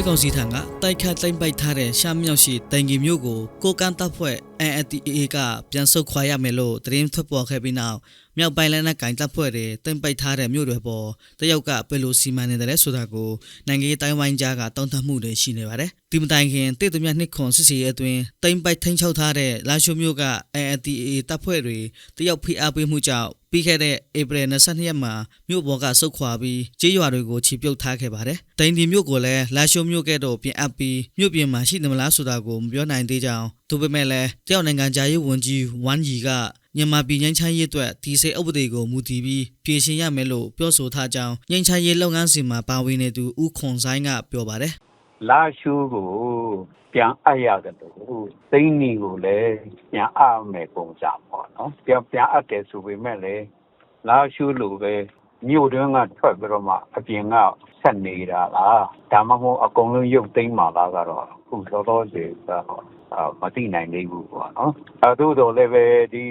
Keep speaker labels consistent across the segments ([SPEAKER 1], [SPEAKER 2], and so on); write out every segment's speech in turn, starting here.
[SPEAKER 1] စစ်ကောင်စီထံကတိုက်ခတ်သိမ်းပိုက်ထားတဲ့ရှားမြောက်ရှိတိုင်ကြီးမျိုးကိုကိုကန်းတပ်ဖွဲ့ NATA ကပြန်ဆုတ်ခွာရမယ်လို့သတင်းထွက်ပေါ်ခဲ့ပြီးနောက် မြောက်ပိုင်းလက်နက်ကင်တပ်ဖွဲ့တွေသိမ်းပိုက်ထားတဲ့မြို့တွေပေါ်တရုတ်ကဘယ်လိုစီမံနေတယ်လဲဆိုတာကိုနိုင်ငံရေးတိုင်းဝိုင်းကြားကတောင်းတမှုတွေရှိနေပါတယ်။ဒီမတိုင်ခင်တိတ်တမြနှစ်ခွန်စစ်စီရဲ့အတွင်းသိမ်းပိုက်ထိန်းချုပ်ထားတဲ့လာရှိုမြို့က NATA တပ်ဖွဲ့တွေတရုတ်ဖိအားပေးမှုကြောင့်ပြီးခဲ့တဲ့ဧပြီ22ရက်မှာမြို့ပေါ်ကဆုတ်ခွာပြီးကြေးရွာတွေကိုခြေပြုတ်ထားခဲ့ပါတယ်။တိုင်ဒီမြို့ကိုလည်းလာရှိုမြို့ကဲ့သို့ပြင်အပ်ပြီးမြို့ပြင်မှာရှိနေမလားဆိုတာကိုမပြောနိုင်သေးကြောင်းသူပေမဲ့လည်းတရုတ်နိုင်ငံသားရေးဝန်ကြီးဝမ်ယီကမြန်မာပြည်ငင်းချမ်းရေးအတွက်ဒီစေဥပဒေကိုမူတည်ပြီးပြင်ဆင်ရမယ်လို့ပြောဆိုထားကြောင်းငင်းချမ်းရေးလုပ်ငန်းစဉ်မှာပါဝင်နေသူဦးခွန်ဆိုင်ကပြောပါတယ်
[SPEAKER 2] လာရှိုးကိုပြန်အပ်ရတယ်လို့သိန်းနီကိုလည်းပြန်အပ်မယ်ပုံစံပေါ့နော်ပြန်ပြန်အပ်တယ်ဆိုပေမဲ့လည်းလာရှိုးလိုပဲမြို့တွင်းကထွက်ပြီးတော့မှအပြင်ကဆက်နေတာလားဒါမှမဟုတ်အကုန်လုံးရုပ်သိမ်းမှာလားကတော့အခုလောလောဆယ်ကတော့အာ မသိနိုင်သေးဘူးပေါ့နော်အဲသို့တော်လည်းပဲဒီ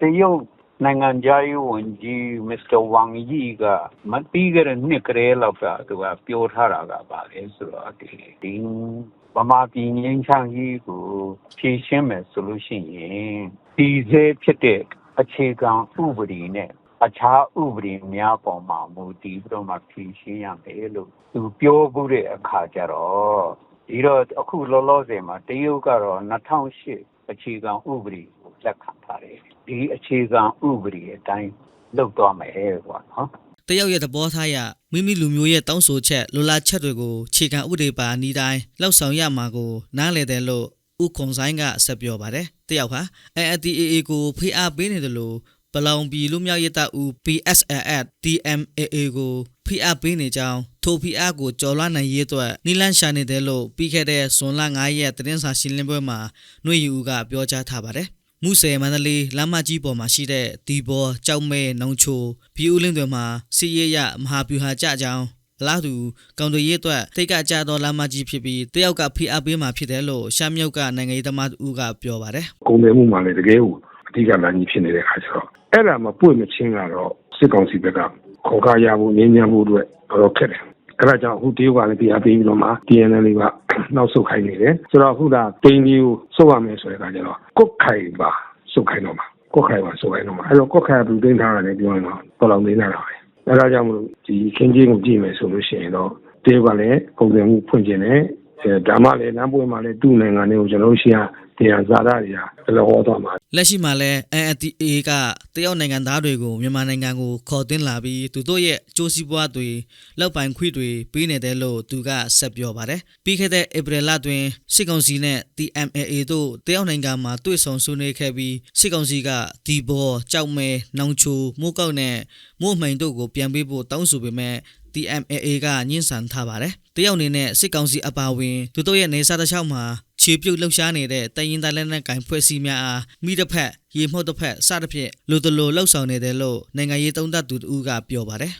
[SPEAKER 2] တရုတ်နိုင်ငံသားရေးဝန်ကြီးမစ္စတာဝမ်ယီကမတိကြတဲ့နှစ်ကလေးလောက်ကသူကပြောထားတာကပါလေဆိုတော့ဒီဒီဗမာပြည်ငင်းချမ်းကြီးကိုဖြည့်ရှင်းမယ်ဆိုလို့ရှိရင်ဒီစေဖြစ်တဲ့အခြေခံဥပဒေနဲ့အခြားဥပဒေများပေါ်မှာမူတည်ပြီးတော့မှဖြည့်ရှင်းရမယ်လို့သူပြောဖို့တဲ့အခါကျတော့ ဒီတော့အခုလောလောဆယ်မှာတရုတ်ကတော့2008အခြေခံဥပဒေကိုလက်ခံထားတယ်ဒီအခြေခံဥပဒေအတိုင်းလုပ်သွားမယ်ပေါ့နော်
[SPEAKER 1] တရုတ်ရဲ့သဘောထားရမိမိလူမျိုးရဲ့တောင်းဆိုချက်လိုလားချက်တွေကိုခြေခံဥပဒေပါအနီးတိုင်းလှောက်ဆောင်ရမှာကိုနားလည်တယ်လို့ဦးခွန်ဆိုင်ကဆက်ပြောပါတယ်တရုတ်ဟာ NATA ကိုဖိအားပေးနေတယ်လို့ ပလောင်ပြည်လူမျိုးရေးတပ်ဦး PSLF DMAA ကိုဖိအားပေးနေကြောင်းထိုဖိအားကိုကျော်လွှားနိုင်ရေးအတွက်နိလန့်ရှာနေတယ်လို့ပြီးခဲ့တဲ့ဇွန်လ9ရက်သတင်းစာရှင်းလင်းပွဲမှာနှွေယူကပြောကြားထားပါတယ်မုဆယ်မန္တလေးလမ်းမကြီးပေါ်မှာရှိတဲ့ဒီဘောကြောက်မဲနောင်ချိုပြည်ဦးလင်းတွေမှာစီရရမဟာဗျူဟာကြကြောင်းလာသူကောင်တွေရဲ့အတွက်တိတ်ကကြတော့လမ်းမကြီးဖြစ်ပြီးတယောက်ကဖိအားပေးမှာဖြစ်တယ်လို့ရှမ်းမြောက်ကနိုင်ငံရေးသမားဦးကပြောပါတယ်
[SPEAKER 3] ကုန်တယ်မှုမှလည်းတကယ်ကိုအ ဓိကလမ်းကြီးဖြစ်နေတဲ့အခါကျတော့အဲ့ဒါမပွင့်မချင်းကတော့စစ်ကောင်စီဘက်ကခေါ်ကားရဖို့ငင်းညမ်းဖို့အတွက်တော်တော်ခက်တယ်အဲ့ဒါကြောင့်အခုတရုတ်ကလည်းတရားပေးပြီးတော့မှ TNL ကနောက်ဆုတ်ခိုင်းနေတယ်ဆိုတော့အခုဒါတိန်ကြီးကိုစုပ်ရမယ်ဆိုတဲ့အခါကျတော့ကုတ်ခိုင်ပါစုပ်ခိုင်းတော့မှာကုတ်ခိုင်ပါစုပ်ခိုင်းတော့မှာအဲ့တော့ကုတ်ခိုင်ကဘူးသိမ်းထားတယ်ပြောရင်တော့တော်တော်လေးနေတာပဲအဲ့ဒါကြောင့်မလို့ဒီခင်းချင်းကိုကြည့်မယ်ဆိုလို့ရှိရင်တော့တရုတ်ကလည်းပုံစံမှုဖွင့်ခြင်းနဲ့အဲဒါမှလည်းလမ်းပွင့်မှလည်းသူ့နိုင်ငံတွေကိုကျွန်တော်တို့ရှိရ တရားဇာတာတွေကဘယ်လိုဟောတော့မှာ
[SPEAKER 1] လက်ရှိမှာလဲ NATA ကတရုတ်နိုင်ငံသားတွေကိုမြန်မာနိုင်ငံကိုခေါ်သွင်းလာပြီးသူတို့ရဲ့အကျိုးစီးပွားတွေလောက်ပိုင်ခွင့်တွေပေးနေတယ်လို့သူကဆက်ပြောပါတယ်။ပြီးခဲ့တဲ့ဧပြီလတွင်စစ်ကောင်စီနဲ့ TMAA တို့တရုတ်နိုင်ငံမှာတွေ့ဆုံဆွေးနွေးခဲ့ပြီးစစ်ကောင်စီကဒီဘောကြောက်မဲနောင်ချိုမိုးကောက်နဲ့မိုးမှန်တို့ကိုပြန်ပေးဖို့တောင်းဆိုပေမဲ့ TMAA ကညှင်းဆန်ထားပါတယ်။တရုတ်အနေနဲ့စစ်ကောင်စီအပါအဝင်သူတို့ရဲ့နေစားတစ်လျှောက်မှာ ခြေပြုတ်လှုပ်ရှားနေတဲ့တရင်သားလက်နက်ကင်ဖွဲ့စည်းများအားမိတစ်ဖက်ရေမှုတ်တစ်ဖက်စသဖြင့်လူတလူလှုပ်ဆောင်နေတယ်လို့နိုင်ငံရေးသုံးသပ်သူတို့ကပြောပါတယ်